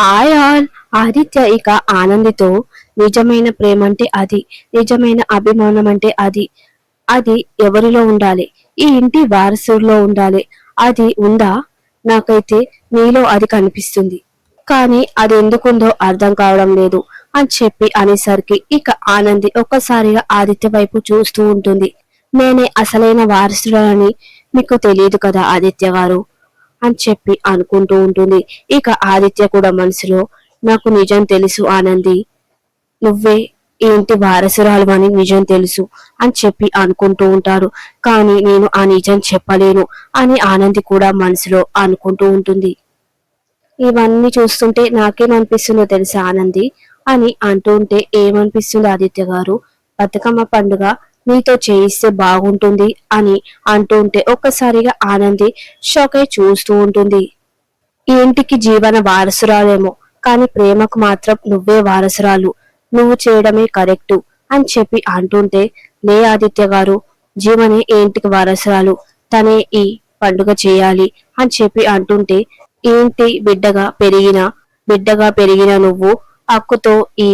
Hi all Aditya ఇక ఆనందితో నిజమైన ప్రేమ అంటే అది నిజమైన అభిమానం అంటే అది అది ఎవరిలో ఉండాలి? ఈ ఇంటి వారసుల్లో ఉండాలి. అది ఉందా? నాకైతే నీలో అది కనిపిస్తుంది. కానీ అది ఎందుకుందో అర్థం కావడం లేదు అని చెప్పి అనేసరికి ఇక ఆనంది ఒక్కసారిగా ఆదిత్య వైపు చూస్తూ ఉంటుంది. నేనే అసలైన వారసుడని మీకు తెలియదు కదా ఆదిత్య గారు. అని చెప్పి అనుకుంటూ ఉంటుంది. ఇక ఆదిత్య కూడా మనసులో నాకు నిజం తెలుసు ఆనంది. నువ్వే ఏంటి వారసురాలు అని నిజం తెలుసు అని చెప్పి అనుకుంటూ ఉంటాడు కానీ నేను ఆ నిజం చెప్పలేను అని ఆనంది కూడా మనసులో అనుకుంటూ ఉంటుంది. ఇవన్నీ చూస్తుంటే నాకేమనిపిస్తుందో తెలుసా ఆనంది? అని అంటూ ఉంటే ఏమనిపిస్తుంది ఆదిత్య గారు? బతుకమ్మ పండుగ నీతో చేయిస్తే బాగుంటుంది అని అంటూ ఉంటే ఒక్కసారిగా ఆనంది షాక్ అయి చూస్తూ ఉంటుంది. ఈ ఇంటికి జీవన వారసురాలేమో కానీ ప్రేమకు మాత్రం నువ్వే వారసురాలు. నువ్వు చేయడమే కరెక్టు అని చెప్పి అంటుంటే లే ఆదిత్య గారు జీవనే ఈ ఇంటికి వారసురాలు. తనే ఈ పండుగ చేయాలి అని చెప్పి అంటుంటే ఏంటి బిడ్డగా పెరిగిన బిడ్డగా పెరిగిన నువ్వు హక్కుతో ఈ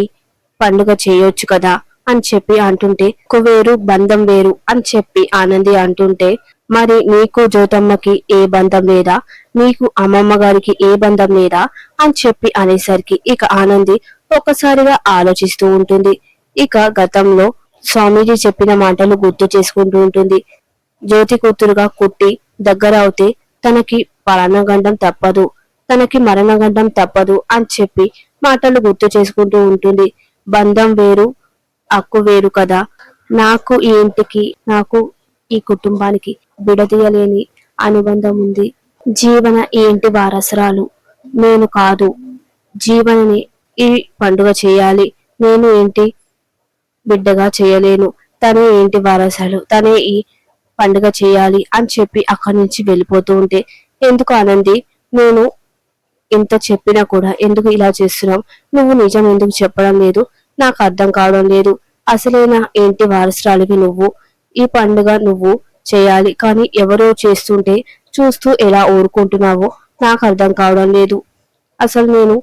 పండుగ చేయొచ్చు కదా? అని చెప్పి అంటుంటే కువేరు బంధం వేరు అని చెప్పి ఆనంది అంటుంటే మరి నీకు జ్యోతమ్మకి ఏ బంధం లేదా? నీకు అమ్మమ్మ గారికి ఏ బంధం లేదా? అని చెప్పి అనేసరికి ఇక ఆనంది ఒక్కసారిగా ఆలోచిస్తూ ఉంటుంది. ఇక గతంలో స్వామీజీ చెప్పిన మాటలు గుర్తు చేసుకుంటూ ఉంటుంది. జ్యోతి కూతురుగా కుట్టి దగ్గర అవుతే తనకి పరణగండం తప్పదు తనకి మరణగండం తప్పదు అని చెప్పి మాటలు గుర్తు చేసుకుంటూ ఉంటుంది. బంధం వేరు హక్కు వేరు కదా. నాకు ఈ ఇంటికి నాకు ఈ కుటుంబానికి విడదీయలేని అనుబంధం ఉంది. జీవన ఈ ఇంటి వారసరాలు నేను కాదు. జీవనని ఈ పండుగ చేయాలి. నేను ఏంటి బిడ్డగా చేయలేను. తనే ఏంటి వారసాలు తనే ఈ పండుగ చేయాలి అని చెప్పి అక్కడి నుంచి వెళ్ళిపోతూ ఉంటే ఎందుకు ఆనంది నేను ఇంత చెప్పినా కూడా ఎందుకు ఇలా చేస్తున్నావు? నువ్వు నిజం ఎందుకు చెప్పడం లేదు? నాకు అర్థం కావడం లేదు. అసలైన ఏంటి వారసురాలివి నువ్వు? ఈ పండుగ నువ్వు చేయాలి కానీ ఎవరో చేస్తుంటే చూస్తూ ఎలా ఊరుకుంటున్నావో నాకు అర్థం కావడం లేదు. అసలు నేను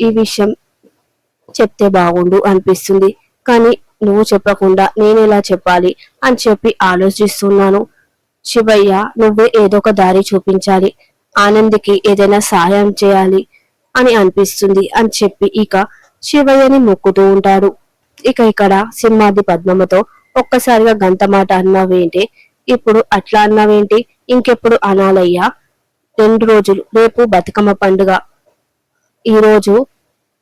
ఈ విషయం చెప్తే బాగుండు అనిపిస్తుంది. కానీ నువ్వు చెప్పకుండా నేను ఎలా చెప్పాలి అని చెప్పి ఆలోచిస్తున్నాను. శివయ్య నువ్వే ఏదో ఒక దారి చూపించాలి. ఆనందికి ఏదైనా సహాయం చేయాలి అని అనిపిస్తుంది అని చెప్పి ఇక శివయ్యని మొక్కుతూ ఉంటాడు. ఇక ఇక్కడ సింహాది పద్మముతో ఒక్కసారిగా గంత మాట అన్నావేంటి? ఇప్పుడు అట్లా అన్నావేంటి? ఇంకెప్పుడు అనాలయ్యా? రెండు రోజులు రేపు బతుకమ్మ పండుగ. ఈరోజు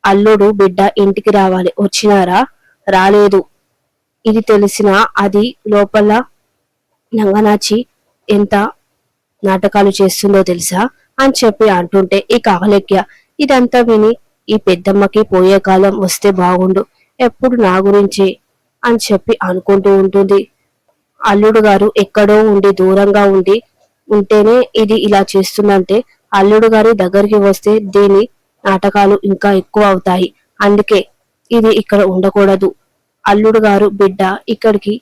అల్లుడు బిడ్డ ఇంటికి రావాలి. వచ్చినారా? రాలేదు. ఇది తెలిసిన అది లోపల నంగనాచి ఎంత నాటకాలు చేస్తుందో తెలుసా? అని చెప్పి అంటుంటే ఈ కాలెక్య ఇదంతా విని ఈ పెద్దమ్మకి పోయే కాలం వస్తే బాగుండు ఎప్పుడు నా గురించే అని చెప్పి అనుకుంటూ ఉంటుంది. అల్లుడు గారు ఎక్కడో ఉండి దూరంగా ఉండి ఉంటేనే ఇది ఇలా చేస్తుందంటే అల్లుడు గారి దగ్గరికి వస్తే దీని నాటకాలు ఇంకా ఎక్కువ అవుతాయి. అందుకే ఇది ఇక్కడ ఉండకూడదు. అల్లుడు గారు బిడ్డ ఇక్కడికి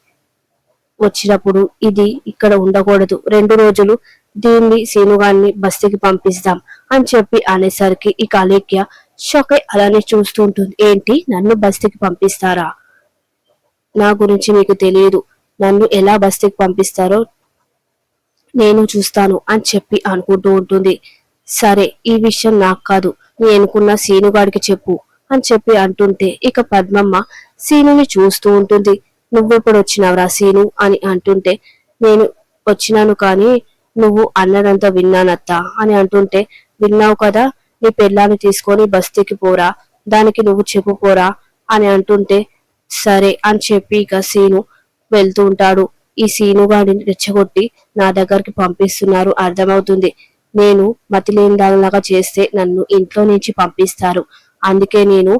వచ్చినప్పుడు ఇది ఇక్కడ ఉండకూడదు. రెండు రోజులు దీన్ని సీనుగాన్ని బస్తికి పంపిస్తాం అని చెప్పి అనేసరికి ఇక అలేఖ్య షాక్ అయి అలానే చూస్తూ ఉంటుంది. ఏంటి? నన్ను బస్తీకి పంపిస్తారా? నా గురించి మీకు తెలియదు. నన్ను ఎలా బస్తీకి పంపిస్తారో నేను చూస్తాను అని చెప్పి అనుకుంటూ ఉంటుంది. సరే ఈ విషయం నాకు కాదు. నేనుకున్న అనుకున్న సీనుగాడికి చెప్పు అని చెప్పి అంటుంటే ఇక పద్మమ్మ సీనుని చూస్తూ ఉంటుంది. నువ్వెప్పుడు వచ్చినావురా సీను? అని అంటుంటే నేను వచ్చినాను కానీ నువ్వు అన్నదంతా విన్నానత్తా అని అంటుంటే విన్నావు కదా? నీ పెళ్ళాన్ని తీసుకొని బస్తీకి పోరా దానికి నువ్వు చెప్పు పోరా అని అంటుంటే సరే అని చెప్పి ఇక సీను వెళ్తూ ఉంటాడు. ఈ సీను గాడిని రెచ్చగొట్టి నా దగ్గరికి పంపిస్తున్నారు. అర్థమవుతుంది. నేను మతిలేని దానిలాగా చేస్తే నన్ను ఇంట్లో నుంచి పంపిస్తారు. అందుకే నేను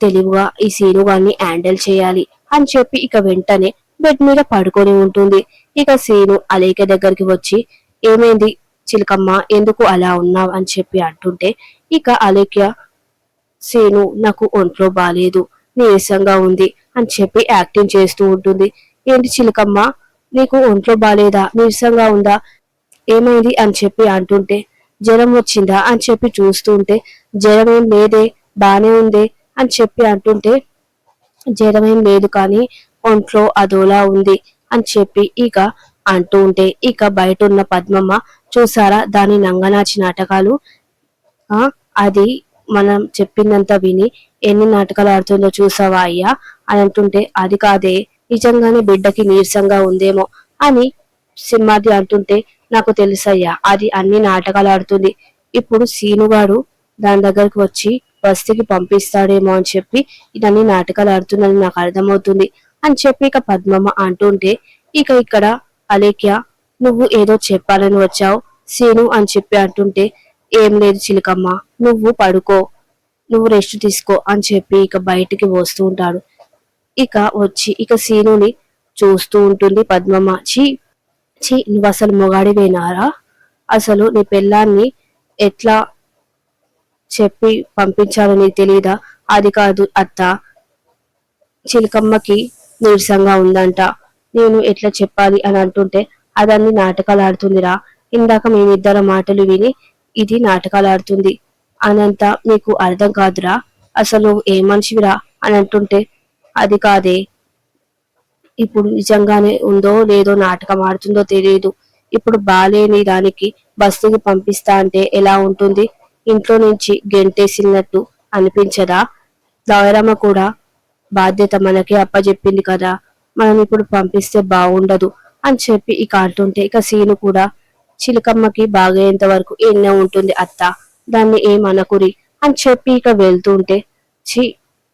తెలివిగా ఈ సీను గారిని హ్యాండిల్ చేయాలి అని చెప్పి ఇక వెంటనే బెడ్ మీద పడుకొని ఉంటుంది. ఇక సీను అలేక దగ్గరికి వచ్చి ఏమైంది? చిలకమ్మ ఎందుకు అలా ఉన్నావు? అని చెప్పి అంటుంటే ఇక అలేఖ్య సేను నాకు ఒంట్లో బాలేదు నీరసంగా ఉంది అని చెప్పి యాక్టింగ్ చేస్తూ ఉంటుంది. ఏంటి చిలకమ్మ నీకు ఒంట్లో బాలేదా నీరసంగా ఉందా? ఏమైంది? అని చెప్పి అంటుంటే జ్వరం వచ్చిందా? అని చెప్పి చూస్తూ ఉంటే జ్వరం ఏం లేదే బానే ఉంది అని చెప్పి అంటుంటే జ్వరం ఏం లేదు కానీ ఒంట్లో అదోలా ఉంది అని చెప్పి ఇక అంటూ ఉంటే ఇక బయట ఉన్న పద్మమ్మ చూసారా? దాని నంగనాచి నాటకాలు. ఆ అది మనం చెప్పిందంతా విని ఎన్ని నాటకాలు ఆడుతుందో చూసావా అయ్యా? అని అంటుంటే అది కాదే నిజంగానే బిడ్డకి నీరసంగా ఉందేమో అని సింహాది అంటుంటే నాకు తెలుసయ్యా అది అన్ని నాటకాలు ఆడుతుంది. ఇప్పుడు సీనుగాడు దాని దగ్గరకు వచ్చి బస్తీకి పంపిస్తాడేమో అని చెప్పి ఇదన్నీ నాటకాలు ఆడుతుందని నాకు అర్థమవుతుంది అని చెప్పి ఇక పద్మమ్మ అంటుంటే ఇక ఇక్కడ అలేఖ్య నువ్వు ఏదో చెప్పాలని వచ్చావు సీను అని చెప్పి అంటుంటే ఏం లేదు చిలకమ్మ నువ్వు పడుకో నువ్వు రెస్ట్ తీసుకో అని చెప్పి ఇక బయటికి వస్తూ ఉంటాడు. ఇక వచ్చి ఇక సీనుని చూస్తూ ఉంటుంది పద్మమ్మ. చీ చీ నువ్వు అసలు మొగాడివేనారా? అసలు నీ పెళ్ళాన్ని ఎట్లా చెప్పి పంపించాలో నీకు తెలీదా? అది కాదు అత్త చిలకమ్మకి నీరసంగా ఉందంట. నేను ఎట్లా చెప్పాలి? అని అంటుంటే అదన్ని నాటకాలు ఆడుతుందిరా ఇందాక మేమిద్దరం మాటలు విని ఇది నాటకాలు ఆడుతుంది అనంత నీకు అర్థం కాదురా. అసలు ఏ మనిషివిరా అని అంటుంటే అది కాదే. ఇప్పుడు నిజంగానే ఉందో లేదో నాటకం ఆడుతుందో తెలియదు. ఇప్పుడు బాలేని దానికి బస్సుకి పంపిస్తా అంటే ఎలా ఉంటుంది? ఇంట్లో నుంచి గెంటేసినట్టు అనిపించదా? లాయరమ్మ కూడా బాధ్యత మనకే అప్పచెప్పింది కదా. మనం ఇప్పుడు పంపిస్తే బాగుండదు. అని చెప్పి ఇక అంటుంటే ఇక సీను కూడా చిలకమ్మకి బాగయ్యేంత వరకు ఎన్నో ఉంటుంది అత్త దాన్ని ఏమనకురి అని చెప్పి ఇక వెళ్తుంటే చి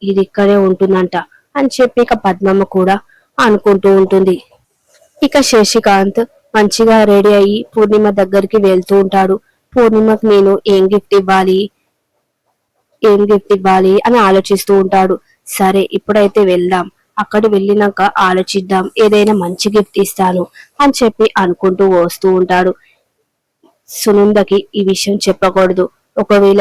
ఇది ఇక్కడే ఉంటుందంట అని చెప్పి ఇక పద్మమ్మ కూడా అనుకుంటూ ఉంటుంది. ఇక శశికాంత్ మంచిగా రెడీ అయ్యి పూర్ణిమ దగ్గరికి వెళ్తూ ఉంటాడు. పూర్ణిమకు నేను ఏం గిఫ్ట్ ఇవ్వాలి? ఏం గిఫ్ట్ ఇవ్వాలి అని ఆలోచిస్తూ ఉంటాడు. సరే ఇప్పుడైతే వెళ్దాం. అక్కడ వెళ్ళినాక ఆలోచిద్దాం ఏదైనా మంచి గిఫ్ట్ ఇస్తాను అని చెప్పి అనుకుంటూ వస్తూ ఉంటాడు. సునందకి ఈ విషయం చెప్పకూడదు. ఒకవేళ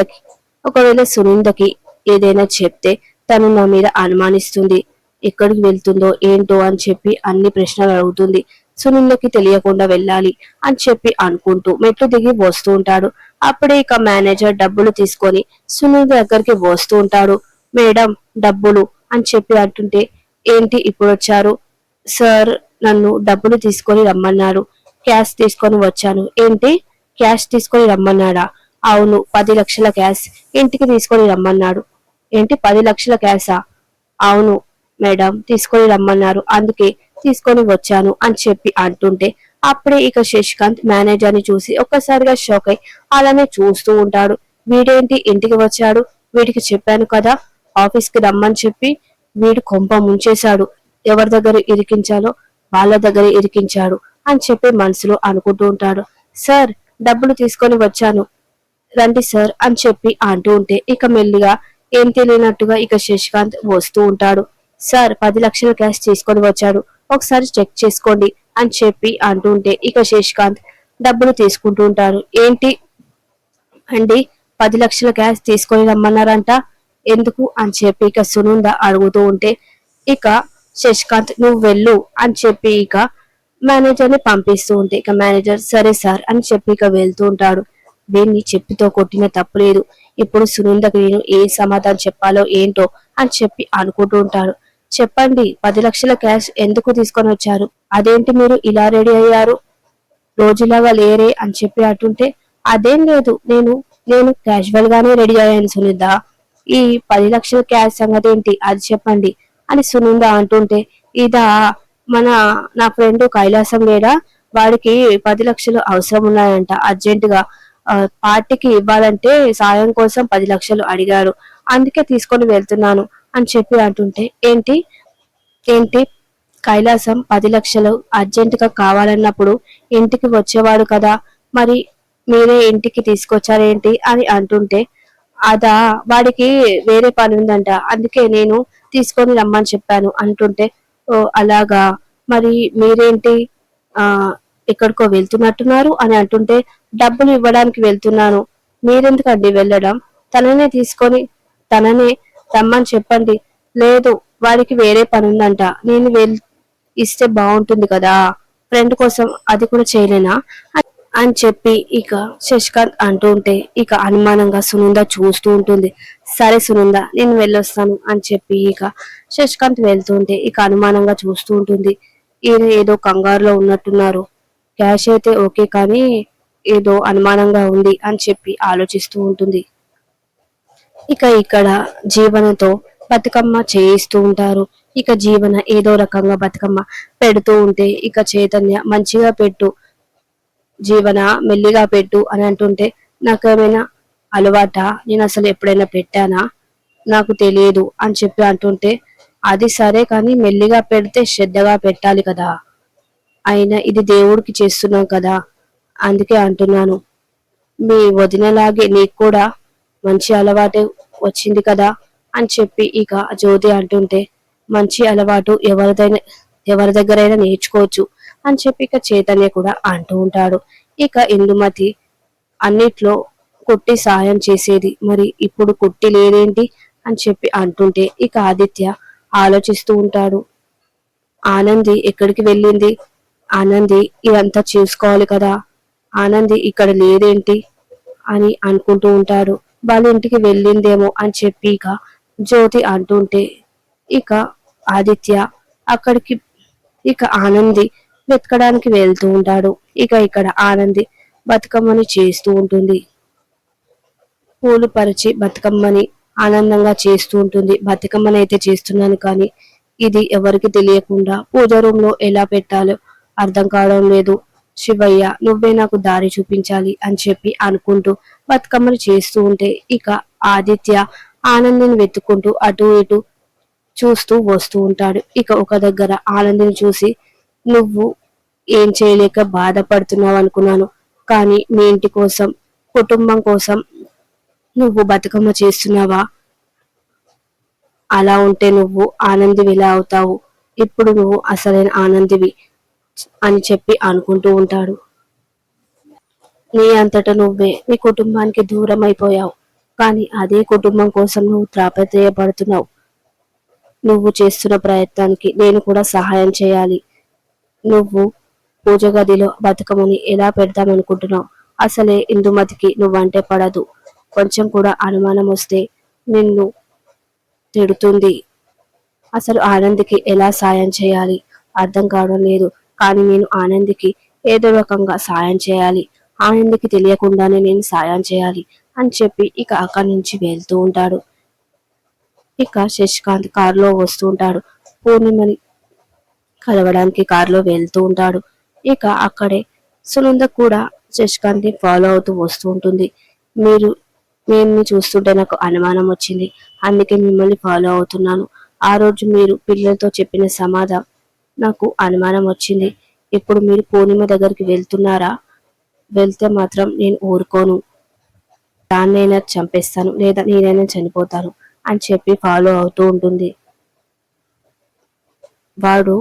ఒకవేళ సునందకి ఏదైనా చెప్తే తను నా మీద అనుమానిస్తుంది. ఎక్కడికి వెళ్తుందో ఏంటో అని చెప్పి అన్ని ప్రశ్నలు అడుగుతుంది. సునందకి తెలియకుండా వెళ్ళాలి అని చెప్పి అనుకుంటూ మెట్లు దిగి వస్తూ ఉంటాడు. అప్పుడే ఇక మేనేజర్ డబ్బులు తీసుకొని సునీల్ దగ్గరికి వస్తూ ఉంటాడు. మేడం డబ్బులు అని చెప్పి అంటుంటే ఏంటి ఇప్పుడు వచ్చారు? సార్ నన్ను డబ్బులు తీసుకొని రమ్మన్నారు. క్యాష్ తీసుకొని వచ్చాను. ఏంటి? క్యాష్ తీసుకొని రమ్మన్నాడా? అవును పది లక్షల క్యాష్. ఇంటికి తీసుకొని రమ్మన్నాడు. ఏంటి? పది లక్షల క్యాషా? అవును మేడం తీసుకొని రమ్మన్నారు. అందుకే తీసుకొని వచ్చాను అని చెప్పి అంటుంటే అప్పుడే ఇక శశికాంత్ మేనేజర్ని చూసి ఒక్కసారిగా షాక్ అయి అలానే చూస్తూ ఉంటాడు. వీడేంటి ఇంటికి వచ్చాడు? వీడికి చెప్పాను కదా ఆఫీస్కి రమ్మని చెప్పి వీడు కొంప ముంచేశాడు. ఎవరి దగ్గర ఇరికించాలో వాళ్ళ దగ్గర ఇరికించాడు అని చెప్పి మనసులో అనుకుంటూ ఉంటాడు. సార్ డబ్బులు తీసుకొని వచ్చాను. రండి సార్ అని చెప్పి అంటూ ఉంటే ఇక మెల్లిగా ఏం తెలియనట్టుగా ఇక శశికాంత్ వస్తూ ఉంటాడు. సార్ పది లక్షల క్యాష్ తీసుకొని వచ్చాడు. ఒకసారి చెక్ చేసుకోండి అని చెప్పి అంటూ ఉంటే ఇక శశికాంత్ డబ్బులు తీసుకుంటూ ఉంటారు ఏంటి? అండి పది లక్షల క్యాష్ తీసుకొని రమ్మన్నారంట. ఎందుకు అని చెప్పి ఇక సునంద అడుగుతూ ఉంటే ఇక శశికాంత్ నువ్వు వెళ్ళు అని చెప్పి ఇక మేనేజర్ని పంపిస్తూ ఉంటే ఇక మేనేజర్ సరే సార్ అని చెప్పి ఇక వెళ్తూ ఉంటాడు. దీన్ని చెప్పితో కొట్టిన తప్పు లేదు. ఇప్పుడు సునందకి నేను ఏ సమాధానం చెప్పాలో ఏంటో అని చెప్పి అనుకుంటూ ఉంటాడు. చెప్పండి పది లక్షల క్యాష్ ఎందుకు తీసుకొని వచ్చారు? అదేంటి మీరు ఇలా రెడీ అయ్యారు? రోజులాగా లేరే అని చెప్పి అంటుంటే అదేం లేదు నేను నేను క్యాజువల్ గానే రెడీ అయ్యాను సునీత ఈ పది లక్షల క్యాష్ సంగతి ఏంటి? అది చెప్పండి. అని సునంద అంటుంటే ఇదా మన నా ఫ్రెండ్ కైలాసం లేడా వాడికి పది లక్షలు అవసరం ఉన్నాయంట అర్జెంటుగా. పార్టీకి ఇవ్వాలంటే సాయం కోసం పది లక్షలు అడిగారు. అందుకే తీసుకొని వెళ్తున్నాను అని చెప్పి అంటుంటే ఏంటి? ఏంటి? కైలాసం పది లక్షలు అర్జెంటుగా కావాలన్నప్పుడు ఇంటికి వచ్చేవాడు కదా. మరి మీరే ఇంటికి తీసుకొచ్చారేంటి? అని అంటుంటే అదా వాడికి వేరే పని ఉందంట. అందుకే నేను తీసుకొని రమ్మని చెప్పాను. అంటుంటే ఓ అలాగా. మరి మీరేంటి? ఆ ఎక్కడికో వెళ్తున్నట్టున్నారు? అని అంటుంటే డబ్బులు ఇవ్వడానికి వెళ్తున్నాను. మీరెందుకండి వెళ్ళడం? తననే తీసుకొని తననే రమ్మని చెప్పండి. లేదు వాడికి వేరే పని ఉందంట. నేను వెళ్ ఇస్తే బాగుంటుంది కదా. ఫ్రెండ్ కోసం అది కూడా చేయలేనా? అని చెప్పి ఇక శశికాంత్ అంటూ ఉంటే ఇక అనుమానంగా సునంద చూస్తూ ఉంటుంది. సరే సునంద నేను వెళ్ళొస్తాను అని చెప్పి ఇక శశికాంత్ వెళ్తూ ఉంటే ఇక అనుమానంగా చూస్తూ ఉంటుంది. ఈయన ఏదో కంగారులో ఉన్నట్టున్నారు. క్యాష్ అయితే ఓకే కానీ ఏదో అనుమానంగా ఉంది అని చెప్పి ఆలోచిస్తూ ఉంటుంది. ఇక ఇక్కడ జీవనతో బతుకమ్మ చేయిస్తూ ఉంటారు. ఇక జీవన ఏదో రకంగా బతుకమ్మ పెడుతూ ఉంటే ఇక చైతన్య మంచిగా పెట్టు జీవన మెల్లిగా పెట్టు అని అంటుంటే నాకేమైనా అలవాట? నేను అసలు ఎప్పుడైనా పెట్టానా? నాకు తెలియదు అని చెప్పి అంటుంటే అది సరే కానీ మెల్లిగా పెడితే శ్రద్ధగా పెట్టాలి కదా. అయినా ఇది దేవుడికి చేస్తున్నాం కదా అందుకే అంటున్నాను. మీ వదినలాగే నీకు కూడా మంచి అలవాటు వచ్చింది కదా అని చెప్పి ఇక జ్యోతి అంటుంటే మంచి అలవాటు ఎవరిదైనా ఎవరి దగ్గరైనా నేర్చుకోవచ్చు. అని చెప్పి ఇక చైతన్య కూడా అంటూ ఉంటాడు. ఇక ఇందుమతి అన్నిట్లో కుట్టి సాయం చేసేది మరి ఇప్పుడు కుట్టి లేదేంటి అని చెప్పి అంటుంటే ఇక ఆదిత్య ఆలోచిస్తూ ఉంటాడు. ఆనంది ఎక్కడికి వెళ్ళింది? ఆనంది ఇదంతా చూసుకోవాలి కదా. ఆనంది ఇక్కడ లేదేంటి అని అనుకుంటూ ఉంటాడు. వాళ్ళ ఇంటికి వెళ్ళిందేమో అని చెప్పి ఇక జ్యోతి అంటుంటే ఇక ఆదిత్య అక్కడికి ఇక ఆనంది వెతకడానికి వెళ్తూ ఉంటాడు. ఇక ఇక్కడ ఆనంది బతుకమ్మని చేస్తూ ఉంటుంది. పూలు పరిచి బతుకమ్మని ఆనందంగా చేస్తూ ఉంటుంది. బతుకమ్మని అయితే చేస్తున్నాను కానీ ఇది ఎవరికి తెలియకుండా పూజ రూమ్లో ఎలా పెట్టాలో అర్థం కావడం లేదు. శివయ్య నువ్వే నాకు దారి చూపించాలి అని చెప్పి అనుకుంటూ బతుకమ్మని చేస్తూ ఉంటే ఇక ఆదిత్య ఆనందిని వెతుక్కుంటూ అటు ఇటు చూస్తూ వస్తూ ఉంటాడు. ఇక ఒక దగ్గర ఆనందిని చూసి నువ్వు ఏం చేయలేక బాధపడుతున్నావు అనుకున్నాను. కానీ మీ ఇంటి కోసం కుటుంబం కోసం నువ్వు బతుకమ్మ చేస్తున్నావా? అలా ఉంటే నువ్వు ఆనందివి ఇలా అవుతావు. ఇప్పుడు నువ్వు అసలైన ఆనందివి అని చెప్పి అనుకుంటూ ఉంటాడు. నీ అంతటా నువ్వే నీ కుటుంబానికి దూరం అయిపోయావు. కానీ అదే కుటుంబం కోసం నువ్వు త్రాపత్రయపడుతున్నావు. నువ్వు చేస్తున్న ప్రయత్నానికి నేను కూడా సహాయం చేయాలి. నువ్వు పూజ గదిలో బతుకమ్మని ఎలా పెడతామనుకుంటున్నావు అసలే ఇందుమతికి నువ్వంటే పడదు. కొంచెం కూడా అనుమానం వస్తే నిన్ను తిడుతుంది. అసలు ఆనందికి ఎలా సాయం చేయాలి? అర్థం కావడం లేదు. కానీ నేను ఆనందికి ఏదో రకంగా సాయం చేయాలి. ఆనందికి తెలియకుండానే నేను సాయం చేయాలి అని చెప్పి ఇక అక్కడి నుంచి వెళ్తూ ఉంటాడు. ఇక శశికాంత్ కారులో వస్తూ ఉంటాడు. పూర్ణిమని కలవడానికి కారులో వెళ్తూ ఉంటాడు. ఇక అక్కడే సునంద కూడా శశికాంత్ని ఫాలో అవుతూ వస్తూ ఉంటుంది. మీరు మేము చూస్తుంటే నాకు అనుమానం వచ్చింది. అందుకే మిమ్మల్ని ఫాలో అవుతున్నాను. ఆ రోజు మీరు పిల్లలతో చెప్పిన సమాధానం నాకు అనుమానం వచ్చింది. ఇప్పుడు మీరు పూర్ణిమ దగ్గరికి వెళ్తున్నారా? వెళ్తే మాత్రం నేను ఊరుకోను. దాన్నైనా చంపేస్తాను లేదా నేనైనా చనిపోతాను అని చెప్పి ఫాలో అవుతూ ఉంటుంది. వాడు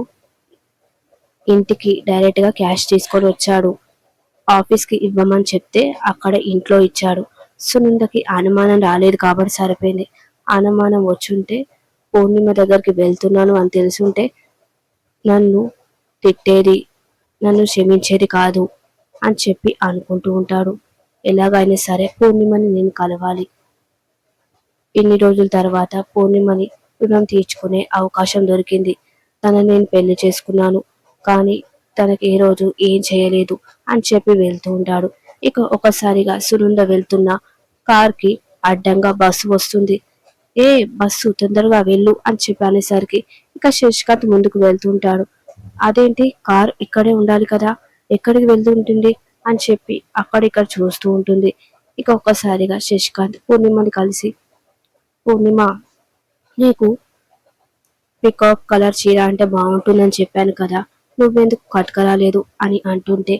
ఇంటికి డైరెక్ట్గా క్యాష్ తీసుకొని వచ్చాడు. ఆఫీస్కి ఇవ్వమని చెప్తే అక్కడ ఇంట్లో ఇచ్చాడు. సునందకి అనుమానం రాలేదు కాబట్టి సరిపోయింది. అనుమానం వచ్చుంటే పూర్ణిమ దగ్గరికి వెళ్తున్నాను అని తెలుసుంటే నన్ను తిట్టేది నన్ను క్షమించేది కాదు అని చెప్పి అనుకుంటూ ఉంటాడు. ఎలాగైనా సరే పూర్ణిమని నేను కలవాలి. ఇన్ని రోజుల తర్వాత పూర్ణిమని రుణం తీర్చుకునే అవకాశం దొరికింది. తన నేను పెళ్ళి చేసుకున్నాను. కానీ తనకి ఏ రోజు ఏం చేయలేదు అని చెప్పి వెళ్తూ ఉంటాడు. ఇక ఒకసారిగా సునంద వెళ్తున్న కార్కి అడ్డంగా బస్సు వస్తుంది. ఏ బస్సు తొందరగా వెళ్ళు అని చెప్పి అనేసరికి ఇక శశికాంత్ ముందుకు వెళ్తుంటాడు అదేంటి? కార్ ఇక్కడే ఉండాలి కదా? ఎక్కడికి వెళ్తుంటుంది అని చెప్పి అక్కడిక్కడ చూస్తూ ఉంటుంది. ఇక ఒక్కసారిగా శశికాంత్ పూర్ణిమని కలిసి పూర్ణిమ నీకు పికాక్ కలర్ చీర అంటే బాగుంటుందని చెప్పాను కదా. నువ్వెందుకు కట్టుకరాలేదు అని అంటుంటే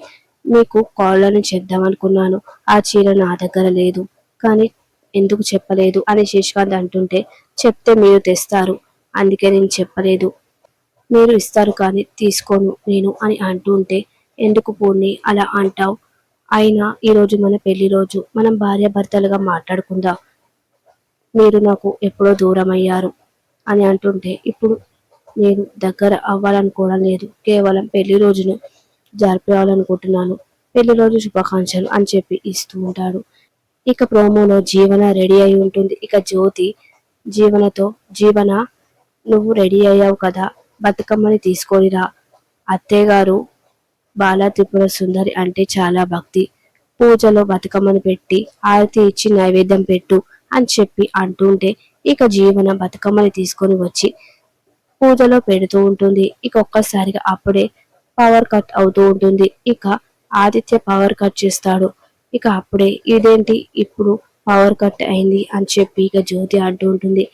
మీకు కాళ్ళను చేద్దామనుకున్నాను. ఆ చీర నా దగ్గర లేదు. కానీ ఎందుకు చెప్పలేదు? అని శశికాంత్ అంటుంటే చెప్తే మీరు తెస్తారు. అందుకే నేను చెప్పలేదు. మీరు ఇస్తారు కానీ తీసుకోను నేను అని అంటుంటే ఎందుకు పూర్ణి? అలా అంటావు. అయినా ఈరోజు మన పెళ్ళి రోజు. మనం భార్యాభర్తలుగా మాట్లాడుకుందాం. మీరు నాకు ఎప్పుడో దూరం అయ్యారు అని అంటుంటే ఇప్పుడు నేను దగ్గర అవ్వాలని కూడా లేదు. కేవలం పెళ్ళి రోజును జరిపేయాలనుకుంటున్నాను. పెళ్ళి రోజు శుభాకాంక్షలు అని చెప్పి ఇస్తూ ఉంటాడు. ఇక ప్రోమోలో జీవన రెడీ అయి ఉంటుంది. ఇక జ్యోతి జీవనతో జీవన నువ్వు రెడీ అయ్యావు కదా బతుకమ్మని తీసుకొనిరా అత్తయ్యగారు బాలా త్రిపుర సుందరి అంటే చాలా భక్తి. పూజలో బతుకమ్మను పెట్టి ఆరతి ఇచ్చి నైవేద్యం పెట్టు అని చెప్పి అంటుంటే ఇక జీవన బతుకమ్మని తీసుకొని వచ్చి పూజలో పెడుతూ ఉంటుంది. ఇక ఒక్కసారిగా అప్పుడే పవర్ కట్ అవుతూ ఉంటుంది. ఇక ఆదిత్య పవర్ కట్ చేస్తాడు. ఇక అప్పుడే ఇదేంటి? ఇప్పుడు పవర్ కట్ అయింది అని చెప్పి ఇక జ్యోతి అంటూ ఉంటుంది.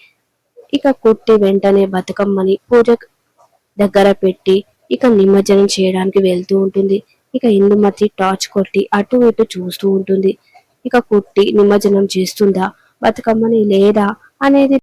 ఇక కుట్టి వెంటనే బతుకమ్మని పూజ దగ్గర పెట్టి ఇక నిమజ్జనం చేయడానికి వెళ్తూ ఉంటుంది. ఇక ఇందుమతి టార్చ్ కొట్టి అటు ఇటు చూస్తూ ఉంటుంది. ఇక కుట్టి నిమజ్జనం చేస్తుందా? బతుకమ్మని లేదా? అనేది